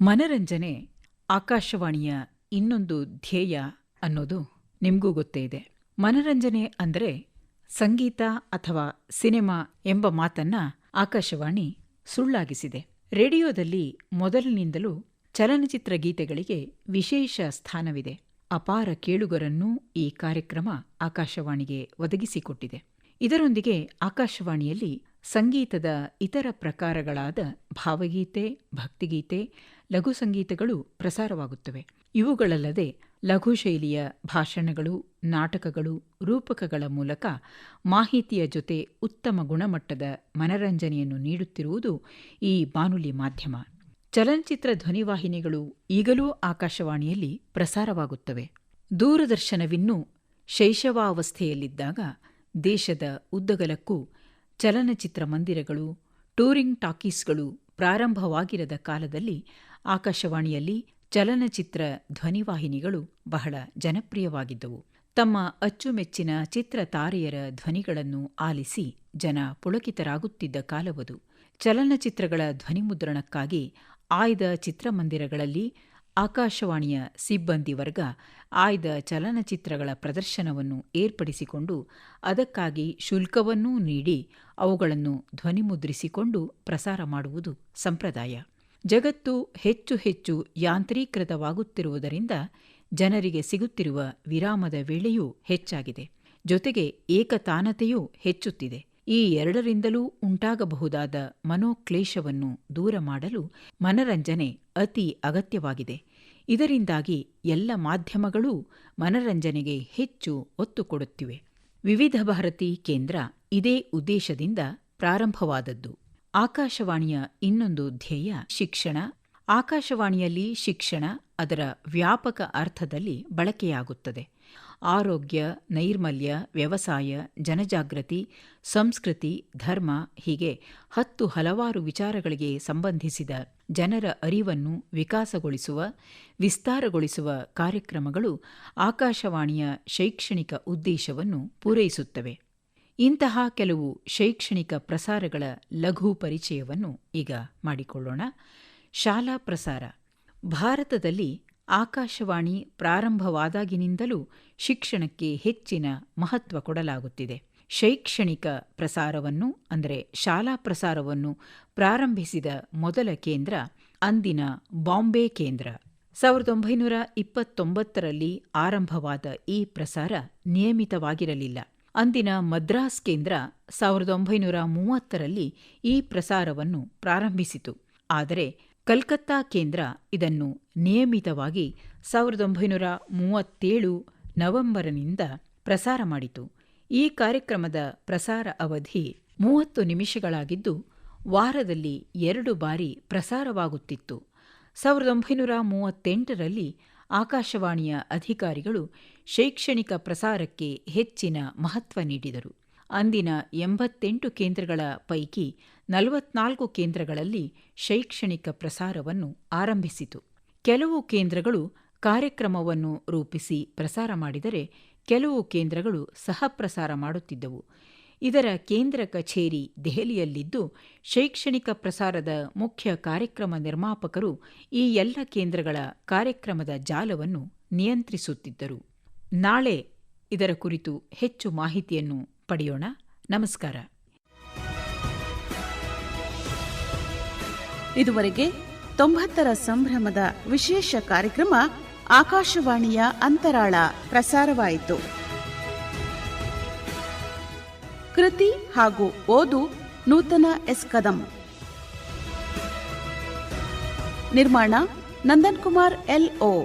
ಮನರಂಜನೆ ಆಕಾಶವಾಣಿಯ ಇನ್ನೊಂದು ಧ್ಯೇಯ ಅನ್ನೋದು ನಿಮಗೂ ಗೊತ್ತೇ ಇದೆ. ಮನರಂಜನೆ ಅಂದರೆ ಸಂಗೀತ ಅಥವಾ ಸಿನಿಮಾ ಎಂಬ ಮಾತನ್ನ ಆಕಾಶವಾಣಿ ಸುಳ್ಳಾಗಿಸಿದೆ. ರೇಡಿಯೋದಲ್ಲಿ ಮೊದಲಿನಿಂದಲೂ ಚಲನಚಿತ್ರ ಗೀತೆಗಳಿಗೆ ವಿಶೇಷ ಸ್ಥಾನವಿದೆ. ಅಪಾರ ಕೇಳುಗರನ್ನೂ ಈ ಕಾರ್ಯಕ್ರಮ ಆಕಾಶವಾಣಿಗೆ ಒದಗಿಸಿಕೊಟ್ಟಿದೆ. ಇದರೊಂದಿಗೆ ಆಕಾಶವಾಣಿಯಲ್ಲಿ ಸಂಗೀತದ ಇತರ ಪ್ರಕಾರಗಳಾದ ಭಾವಗೀತೆ, ಭಕ್ತಿಗೀತೆ, ಲಘು ಸಂಗೀತಗಳು ಪ್ರಸಾರವಾಗುತ್ತವೆ. ಇವುಗಳಲ್ಲದೆ ಲಘು ಶೈಲಿಯ ಭಾಷಣಗಳು, ನಾಟಕಗಳು, ರೂಪಕಗಳ ಮೂಲಕ ಮಾಹಿತಿಯ ಜೊತೆ ಉತ್ತಮ ಗುಣಮಟ್ಟದ ಮನರಂಜನೆಯನ್ನು ನೀಡುತ್ತಿರುವುದು ಈ ಬಾನುಲಿ ಮಾಧ್ಯಮ. ಚಲನಚಿತ್ರ ಧ್ವನಿವಾಹಿನಿಗಳು ಈಗಲೂ ಆಕಾಶವಾಣಿಯಲ್ಲಿ ಪ್ರಸಾರವಾಗುತ್ತವೆ. ದೂರದರ್ಶನವಿನ್ನೂ ಶೈಶವಾವಸ್ಥೆಯಲ್ಲಿದ್ದಾಗ ದೇಶದ ಉದ್ದಗಲಕ್ಕೂ ಚಲನಚಿತ್ರ ಮಂದಿರಗಳು, ಟೂರಿಂಗ್ ಟಾಕೀಸ್ಗಳು ಪ್ರಾರಂಭವಾಗಿರದ ಕಾಲದಲ್ಲಿ ಆಕಾಶವಾಣಿಯಲ್ಲಿ ಚಲನಚಿತ್ರ ಧ್ವನಿವಾಹಿನಿಗಳು ಬಹಳ ಜನಪ್ರಿಯವಾಗಿದ್ದವು. ತಮ್ಮ ಅಚ್ಚುಮೆಚ್ಚಿನ ಚಿತ್ರ ತಾರೆಯರ ಧ್ವನಿಗಳನ್ನು ಆಲಿಸಿ ಜನ ಪುಳಕಿತರಾಗುತ್ತಿದ್ದ ಕಾಲವದು. ಚಲನಚಿತ್ರಗಳ ಧ್ವನಿಮುದ್ರಣಕ್ಕಾಗಿ ಆಯ್ದ ಚಿತ್ರಮಂದಿರಗಳಲ್ಲಿ ಆಕಾಶವಾಣಿಯ ಸಿಬ್ಬಂದಿ ವರ್ಗ ಆಯ್ದ ಚಲನಚಿತ್ರಗಳ ಪ್ರದರ್ಶನವನ್ನು ಏರ್ಪಡಿಸಿಕೊಂಡು ಅದಕ್ಕಾಗಿ ಶುಲ್ಕವನ್ನೂ ನೀಡಿ ಅವುಗಳನ್ನು ಧ್ವನಿಮುದ್ರಿಸಿಕೊಂಡು ಪ್ರಸಾರ ಮಾಡುವುದು ಸಂಪ್ರದಾಯ. ಜಗತ್ತು ಹೆಚ್ಚು ಹೆಚ್ಚು ಯಾಂತ್ರೀಕೃತವಾಗುತ್ತಿರುವುದರಿಂದ ಜನರಿಗೆ ಸಿಗುತ್ತಿರುವ ವಿರಾಮದ ವೇಳೆಯೂ ಹೆಚ್ಚಾಗಿದೆ. ಜೊತೆಗೆ ಏಕತಾನತೆಯೂ ಹೆಚ್ಚುತ್ತಿದೆ. ಈ ಎರಡರಿಂದಲೂ ಉಂಟಾಗಬಹುದಾದ ಮನೋಕ್ಲೇಶವನ್ನು ದೂರ ಮಾಡಲು ಮನರಂಜನೆ ಅತಿ ಅಗತ್ಯವಾಗಿದೆ. ಇದರಿಂದಾಗಿ ಎಲ್ಲ ಮಾಧ್ಯಮಗಳೂ ಮನರಂಜನೆಗೆ ಹೆಚ್ಚು ಒತ್ತು ಕೊಡುತ್ತಿವೆ. ವಿವಿಧ ಭಾರತಿ ಕೇಂದ್ರ ಇದೇ ಉದ್ದೇಶದಿಂದ ಪ್ರಾರಂಭವಾದದ್ದು. ಆಕಾಶವಾಣಿಯ ಇನ್ನೊಂದು ಧ್ಯೇಯ, ಶಿಕ್ಷಣ. ಆಕಾಶವಾಣಿಯಲ್ಲಿ ಶಿಕ್ಷಣ ಅದರ ವ್ಯಾಪಕ ಅರ್ಥದಲ್ಲಿ ಬಳಕೆಯಾಗುತ್ತದೆ. ಆರೋಗ್ಯ, ನೈರ್ಮಲ್ಯ, ವ್ಯವಸಾಯ, ಜನಜಾಗೃತಿ, ಸಂಸ್ಕೃತಿ, ಧರ್ಮ ಹೀಗೆ ಹತ್ತು ಹಲವಾರು ವಿಚಾರಗಳಿಗೆ ಸಂಬಂಧಿಸಿದ ಜನರ ಅರಿವನ್ನು ವಿಕಾಸಗೊಳಿಸುವ, ವಿಸ್ತಾರಗೊಳಿಸುವ ಕಾರ್ಯಕ್ರಮಗಳು ಆಕಾಶವಾಣಿಯ ಶೈಕ್ಷಣಿಕ ಉದ್ದೇಶವನ್ನು ಪೂರೈಸುತ್ತವೆ. ಇಂತಹ ಕೆಲವು ಶೈಕ್ಷಣಿಕ ಪ್ರಸಾರಗಳ ಲಘು ಪರಿಚಯವನ್ನು ಈಗ ಮಾಡಿಕೊಳ್ಳೋಣ. ಶಾಲಾ ಪ್ರಸಾರ. ಭಾರತದಲ್ಲಿ ಆಕಾಶವಾಣಿ ಪ್ರಾರಂಭವಾದಾಗಿನಿಂದಲೂ ಶಿಕ್ಷಣಕ್ಕೆ ಹೆಚ್ಚಿನ ಮಹತ್ವ ಕೊಡಲಾಗುತ್ತಿದೆ. ಶೈಕ್ಷಣಿಕ ಪ್ರಸಾರವನ್ನು, ಅಂದರೆ ಶಾಲಾ ಪ್ರಸಾರವನ್ನು ಪ್ರಾರಂಭಿಸಿದ ಮೊದಲ ಕೇಂದ್ರ ಅಂದಿನ ಬಾಂಬೆ ಕೇಂದ್ರ. ಸಾವಿರದ ಒಂಬೈನೂರ ಇಪ್ಪತ್ತೊಂಬತ್ತರಲ್ಲಿ ಆರಂಭವಾದ ಈ ಪ್ರಸಾರ ನಿಯಮಿತವಾಗಿರಲಿಲ್ಲ. ಅಂದಿನ ಮದ್ರಾಸ್ ಕೇಂದ್ರ ಸಾವಿರದ ಒಂಬೈನೂರ ಮೂವತ್ತರಲ್ಲಿ ಈ ಪ್ರಸಾರವನ್ನು ಪ್ರಾರಂಭಿಸಿತು. ಆದರೆ ಕಲ್ಕತ್ತಾ ಕೇಂದ್ರ ಇದನ್ನು ನಿಯಮಿತವಾಗಿ ಸಾವಿರದ ಒಂಬೈನೂರ ಮೂವತ್ತೇಳು ನವೆಂಬರ್ನಿಂದ ಪ್ರಸಾರ ಮಾಡಿತು. ಈ ಕಾರ್ಯಕ್ರಮದ ಪ್ರಸಾರ ಅವಧಿ ಮೂವತ್ತು ನಿಮಿಷಗಳಾಗಿದ್ದು, ವಾರದಲ್ಲಿ ಎರಡು ಬಾರಿ ಪ್ರಸಾರವಾಗುತ್ತಿತ್ತು. ಸಾವಿರದ ಒಂಬೈನೂರ ಮೂವತ್ತೆಂಟರಲ್ಲಿ ಆಕಾಶವಾಣಿಯ ಅಧಿಕಾರಿಗಳು ಶೈಕ್ಷಣಿಕ ಪ್ರಸಾರಕ್ಕೆ ಹೆಚ್ಚಿನ ಮಹತ್ವ ನೀಡಿದರು. ಅಂದಿನ ಎಂಬತ್ತೆಂಟು ಕೇಂದ್ರಗಳ ಪೈಕಿ ನಲವತ್ನಾಲ್ಕು ಕೇಂದ್ರಗಳಲ್ಲಿ ಶೈಕ್ಷಣಿಕ ಪ್ರಸಾರವನ್ನು ಆರಂಭಿಸಿತು. ಕೆಲವು ಕೇಂದ್ರಗಳು ಕಾರ್ಯಕ್ರಮವನ್ನು ರೂಪಿಸಿ ಪ್ರಸಾರ ಮಾಡಿದರೆ ಕೆಲವು ಕೇಂದ್ರಗಳು ಸಹ ಪ್ರಸಾರ ಮಾಡುತ್ತಿದ್ದವು. ಇದರ ಕೇಂದ್ರ ಕಚೇರಿ ದೆಹಲಿಯಲ್ಲಿದ್ದು, ಶೈಕ್ಷಣಿಕ ಪ್ರಸಾರದ ಮುಖ್ಯ ಕಾರ್ಯಕ್ರಮ ನಿರ್ಮಾಪಕರು ಈ ಎಲ್ಲ ಕೇಂದ್ರಗಳ ಕಾರ್ಯಕ್ರಮದ ಜಾಲವನ್ನು ನಿಯಂತ್ರಿಸುತ್ತಿದ್ದರು. ನಾಳೆ ಇದರ ಕುರಿತು ಹೆಚ್ಚು ಮಾಹಿತಿಯನ್ನು ಪಡೆಯೋಣ. ನಮಸ್ಕಾರ. ಇದುವರೆಗೆ ತೊಂಬತ್ತರ ಸಂಭ್ರಮದ ವಿಶೇಷ ಕಾರ್ಯಕ್ರಮ ಆಕಾಶವಾಣಿಯ ಅಂತರಾಳ ಪ್ರಸಾರವಾಯಿತು. ಕೃತಿ ಹಾಗೂ ಓದು ನೂತನ ಎಸ್ ಕದಂ. ನಿರ್ಮಾಣ ನಂದನ್ ಕುಮಾರ್ ಎಲ್ಒ